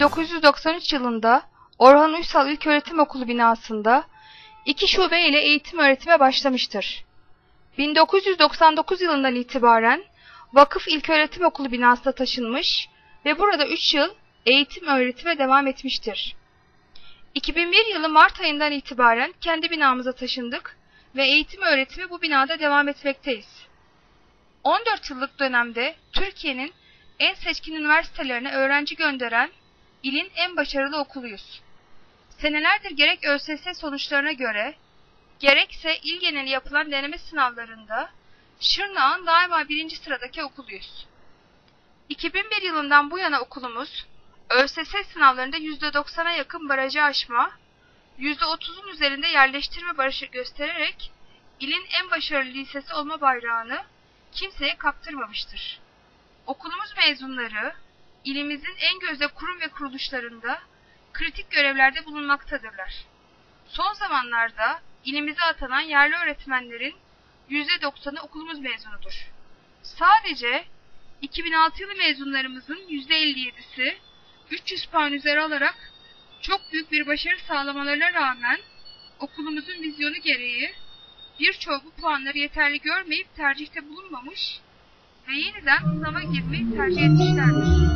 1993 yılında Orhan Uysal İlköğretim Okulu binasında iki şube ile eğitim öğretime başlamıştır. 1999 yılından itibaren Vakıf İlköğretim Okulu binasına taşınmış ve burada 3 yıl eğitim öğretime devam etmiştir. 2001 yılı Mart ayından itibaren kendi binamıza taşındık ve eğitim öğretimi bu binada devam etmekteyiz. 14 yıllık dönemde Türkiye'nin en seçkin üniversitelerine öğrenci gönderen ilin en başarılı okuluyuz. Senelerdir gerek ÖSS sonuçlarına göre, gerekse il geneli yapılan deneme sınavlarında Şırnak'ın daima birinci sıradaki okuluyuz. 2001 yılından bu yana okulumuz ÖSS sınavlarında %90'a yakın barajı aşma, %30'un üzerinde yerleştirme barışı göstererek ilin en başarılı lisesi olma bayrağını kimseye kaptırmamıştır. Okulumuz mezunları ilimizin en gözde kurum ve kuruluşlarında kritik görevlerde bulunmaktadırlar. Son zamanlarda ilimize atanan yerli öğretmenlerin %90'ı okulumuz mezunudur. Sadece 2006 yılı mezunlarımızın %57'si 300 puan üzeri alarak çok büyük bir başarı sağlamalarına rağmen okulumuzun vizyonu gereği birçoğu bu puanları yeterli görmeyip tercihte bulunmamış ve yeniden sınava girmeyi tercih etmişlerdir.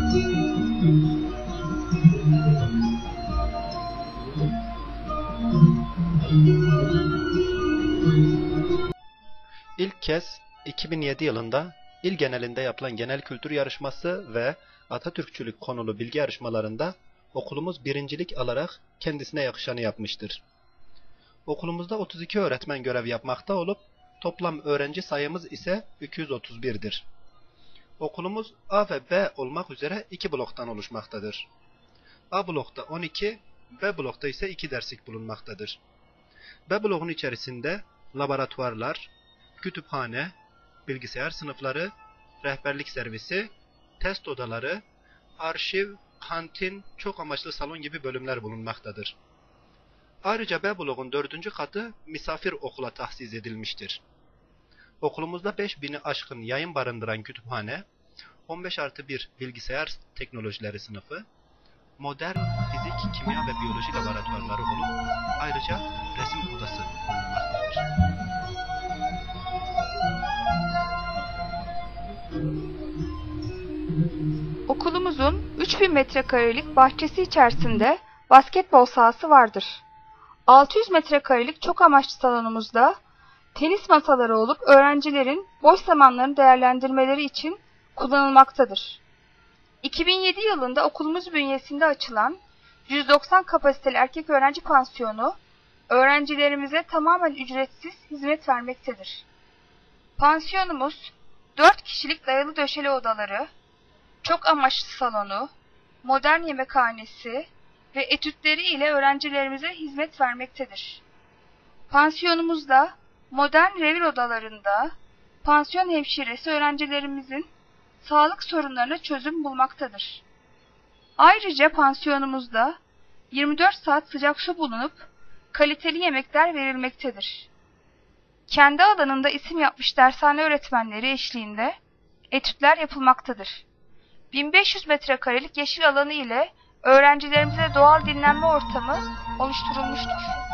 İlk kez 2007 yılında il genelinde yapılan genel kültür yarışması ve Atatürkçülük konulu bilgi yarışmalarında okulumuz birincilik alarak kendisine yakışanı yapmıştır. Okulumuzda 32 öğretmen görev yapmakta olup toplam öğrenci sayımız ise 231'dir. Okulumuz A ve B olmak üzere iki bloktan oluşmaktadır. A blokta 12, B blokta ise 2 derslik bulunmaktadır. B bloğun içerisinde laboratuvarlar, kütüphane, bilgisayar sınıfları, rehberlik servisi, test odaları, arşiv, kantin, çok amaçlı salon gibi bölümler bulunmaktadır. Ayrıca B bloğun dördüncü katı misafir okula tahsis edilmiştir. Okulumuzda 5000'i aşkın yayın barındıran kütüphane, 15 artı 1 bilgisayar teknolojileri sınıfı, modern fizik, kimya ve biyoloji laboratuvarları olup ayrıca resim odası bulunmaktadır. Okulumuzun 3000 metrekarelik bahçesi içerisinde basketbol sahası vardır. 600 metrekarelik çok amaçlı salonumuzda tenis masaları olup öğrencilerin boş zamanlarını değerlendirmeleri için kullanılmaktadır. 2007 yılında okulumuz bünyesinde açılan 190 kapasiteli erkek öğrenci pansiyonu öğrencilerimize tamamen ücretsiz hizmet vermektedir. Pansiyonumuz 4 kişilik dayalı döşeli odaları, çok amaçlı salonu, modern yemekhanesi ve etütleri ile öğrencilerimize hizmet vermektedir. Pansiyonumuzda modern revir odalarında pansiyon hemşiresi öğrencilerimizin sağlık sorunlarına çözüm bulmaktadır. Ayrıca pansiyonumuzda 24 saat sıcak su bulunup kaliteli yemekler verilmektedir. Kendi alanında isim yapmış dershane öğretmenleri eşliğinde etütler yapılmaktadır. 1500 metrekarelik yeşil alanı ile öğrencilerimize doğal dinlenme ortamı oluşturulmuştur.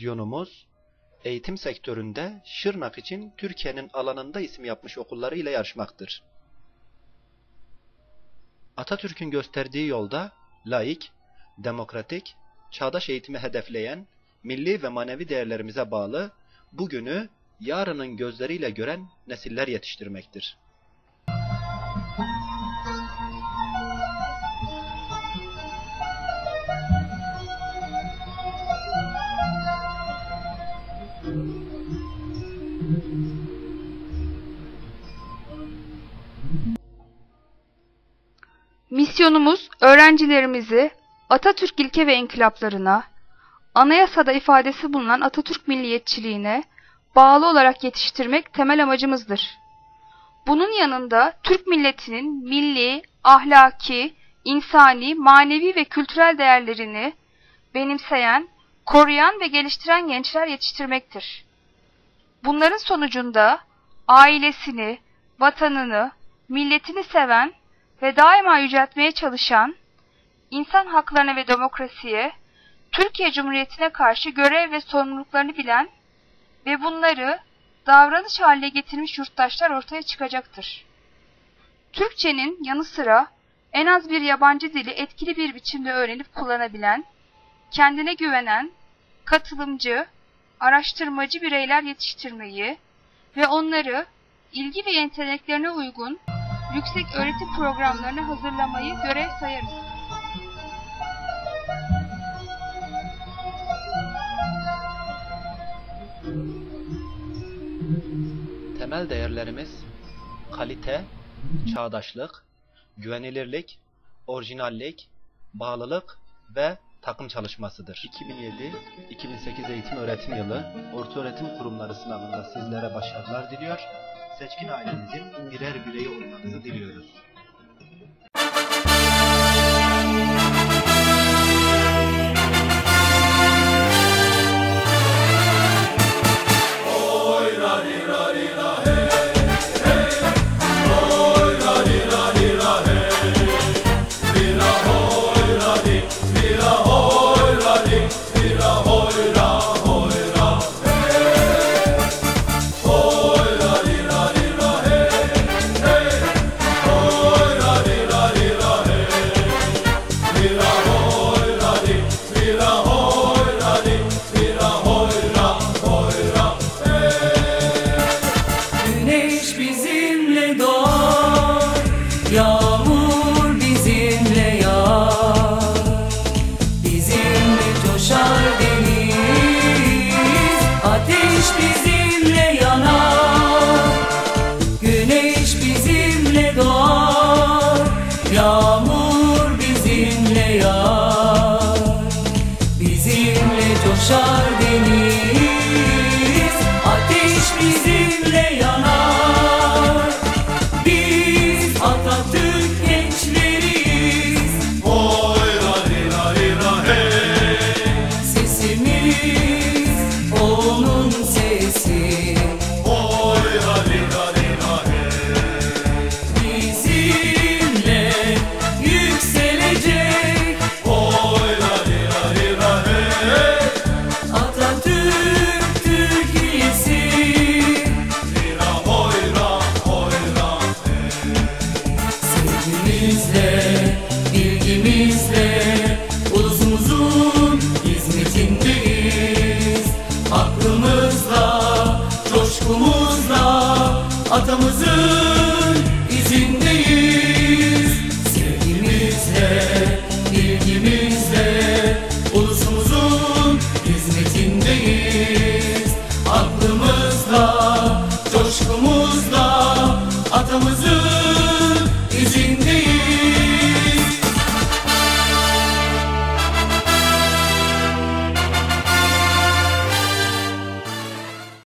Vizyonumuz, eğitim sektöründe Şırnak için Türkiye'nin alanında isim yapmış okulları ile yarışmaktır. Atatürk'ün gösterdiği yolda laik, demokratik, çağdaş eğitimi hedefleyen, milli ve manevi değerlerimize bağlı, bugünü yarının gözleriyle gören nesiller yetiştirmektir. Misyonumuz öğrencilerimizi Atatürk ilke ve inkılaplarına, anayasada ifadesi bulunan Atatürk milliyetçiliğine bağlı olarak yetiştirmek temel amacımızdır. Bunun yanında Türk milletinin milli, ahlaki, insani, manevi ve kültürel değerlerini benimseyen, koruyan ve geliştiren gençler yetiştirmektir. Bunların sonucunda ailesini, vatanını, milletini seven ve daima yüceltmeye çalışan, insan haklarına ve demokrasiye, Türkiye Cumhuriyeti'ne karşı görev ve sorumluluklarını bilen ve bunları davranış haline getirmiş yurttaşlar ortaya çıkacaktır. Türkçenin yanı sıra en az bir yabancı dili etkili bir biçimde öğrenip kullanabilen, kendine güvenen, katılımcı, araştırmacı bireyler yetiştirmeyi ve onları ilgi ve yeteneklerine uygun yüksek öğretim programlarını hazırlamayı görev sayarız. Temel değerlerimiz kalite, çağdaşlık, güvenilirlik, orijinallik, bağlılık ve takım çalışmasıdır. 2007-2008 eğitim öğretim yılı ortaöğretim kurumları sınavında sizlere başarılar diliyor. Seçkin ailemizin birer bireyi olmanızı diliyoruz. indeed.